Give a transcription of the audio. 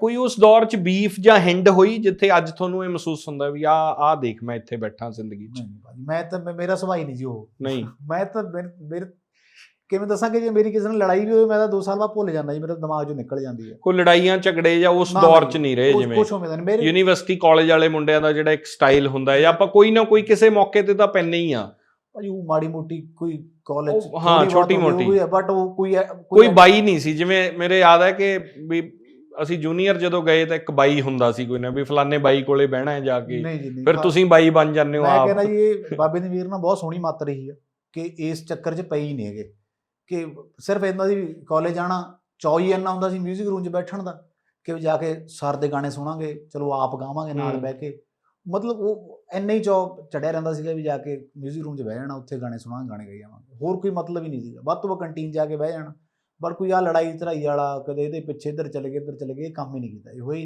ਕੋਈ ਉਸ ਦੌਰ 'ਚ ਬੀਫ ਜਾਂ ਹਿੰਡ ਹੋਈ ਜਿੱਥੇ ਅੱਜ ਤੁਹਾਨੂੰ ਇਹ ਮਹਿਸੂਸ ਹੁੰਦਾ ਵੀ ਆ ਆ ਦੇਖ ਮੈਂ ਇੱਥੇ ਬੈਠਾ ਜ਼ਿੰਦਗੀ 'ਚ? ਮੈਂ ਤਾਂ ਮੇਰਾ ਸੁਭਾਅ ਹੀ ਨਹੀਂ ਜੀ ਉਹ। ਨਹੀਂ। ਮੈਂ ਤਾਂ ਮੇਰੇ- ਕਿਵੇਂ ਦੱਸਾਂ ਕਿ ਜੇ ਮੇਰੀ ਕਿਸੇ ਨਾਲ ਲੜਾਈ ਵੀ ਹੋਵੇ ਮੈਂ ਤਾਂ 2 ਸਾਲ ਬਾਅਦ ਭੁੱਲ ਜਾਂਦਾ ਜੀ ਮੇਰੇ ਦਿਮਾਗ 'ਚੋਂ ਨਿਕਲ ਜਾਂਦੀ ਹੈ। ਕੋਈ ਲੜਾਈਆਂ ਝਗੜੇ ਜਾਂ ਉਸ ਦੌਰ 'ਚ ਨਹੀਂ ਰਹੇ ਜਿਵੇਂ ਕੁਛ ਹੋਵੇ ਤਾਂ ਮੇਰੇ ਯੂਨੀਵਰਸਿਟੀ ਕਾਲਜ ਵਾਲੇ ਮੁੰਡਿਆਂ ਦਾ ਜਿਹੜਾ ਇੱਕ ਸਟਾਈਲ ਹੁੰਦਾ ਹੈ ਆਪਾਂ ਕੋਈ ਨਾ ਕੋਈ ਕਿਸੇ ਮੌਕੇ ਤੇ ਤਾਂ ਪੈਨੇ ਹੀ ਆ। ਭਾਜੀ ਉਹ ਮਾੜੀ ਮੋਟੀ ਕੋਈ ਕਾਲਜ ਹਾਂ, ਛੋਟੀ-ਮੋਟੀ। ਬਟ ਉਹ ਕੋਈ ਕੋਈ ਬਾਈ ਨਹੀਂ ਸੀ ਜਿਵੇਂ ਮੇਰੇ ਯਾਦ ਹੈ ਕਿ ਵੀ ਅਸੀਂ ਜੂਨੀਅਰ ਜਦੋਂ ਗਏ ਤਾਂ ਇੱਕ ਬਾਈ ਹੁੰਦਾ ਸੀ ਕੋਈ ਨਾ ਵੀ ਫਲਾਣੇ ਬਾਈ ਕੋਲੇ ਬਹਿਣਾ ਹੈ ਜਾ ਕੇ ਨਹੀਂ ਜੀ ਨਹੀਂ ਫਿਰ ਬਾ- ਤੁਸੀਂ ਬਾਈ ਬਣ ਜਾਂਦੇ ਹੋ ਮੈਂ ਆਪ ਕਹਿੰਦਾ ਜੀ ਇਹ ਬਾਬੇ ਦੀ ਵੀਰ ਨਾਲ ਬਹੁਤ ਸੋਹਣੀ ਮੱਤ ਰਹੀ ਹੈ ਕਿ ਇਸ ਚੱਕਰ 'ਚ ਪਈ ਨਹੀਂ ਹੈਗੇ ਕਿ ਸਿਰਫ ਇਹਨਾਂ ਦੀ ਕਾਲਜ ਜਾਣਾ ਚੌਈ ਇੰਨਾ ਹੁੰਦਾ ਸੀ 뮤직 ਰੂਮ 'ਚ ਬੈਠਣ ਦਾ ਕਿ ਜਾ ਕੇ ਸਰ ਦੇ ਗਾਣੇ ਸੁਣਾਂਗੇ ਚਲੋ ਆਪ ਗਾਵਾਂਗੇ ਨਾਲ ਹੂੰ। ਬਹਿ ਕੇ ਮਤਲਬ ਉਹ ਇੰਨਾ ਹੀ ਚੌ ਚੜਿਆ ਰਹਿੰਦਾ ਸੀਗਾ ਵੀ ਜਾ ਕੇ 뮤직 ਰੂਮ 'ਚ ਬਹਿ ਜਾਣਾ ਉੱਥੇ ਗਾਣੇ ਸੁਣਾਂਗੇ ਗਾਣੇ ਗਾਈ ਜਾਵਾਂਗੇ ਹੋਰ ਕੋਈ ਮਤਲਬ ਹੀ ਨਹੀਂ ਸੀਗਾ ਵੱਧ ਤੋਂ ਵੱਧ ਕੰਟੀਨ ਜਾ ਕੇ ਬਹਿ ਜਾਣਾ ਪਰ ਕੋਈ ਆ ਲੜਾਈ ਧਰਾਈ ਵਾਲਾ ਕਦੇ ਇਹਦੇ ਪਿੱਛੇ ਇੱਧਰ ਚਲੇ ਗਏ, ਇੱਧਰ ਚਲੇ ਗਏ, ਇਹ ਕੰਮ ਹੀ ਨਹੀਂ ਕੀਤਾ। ਇਹ ਹੋਈ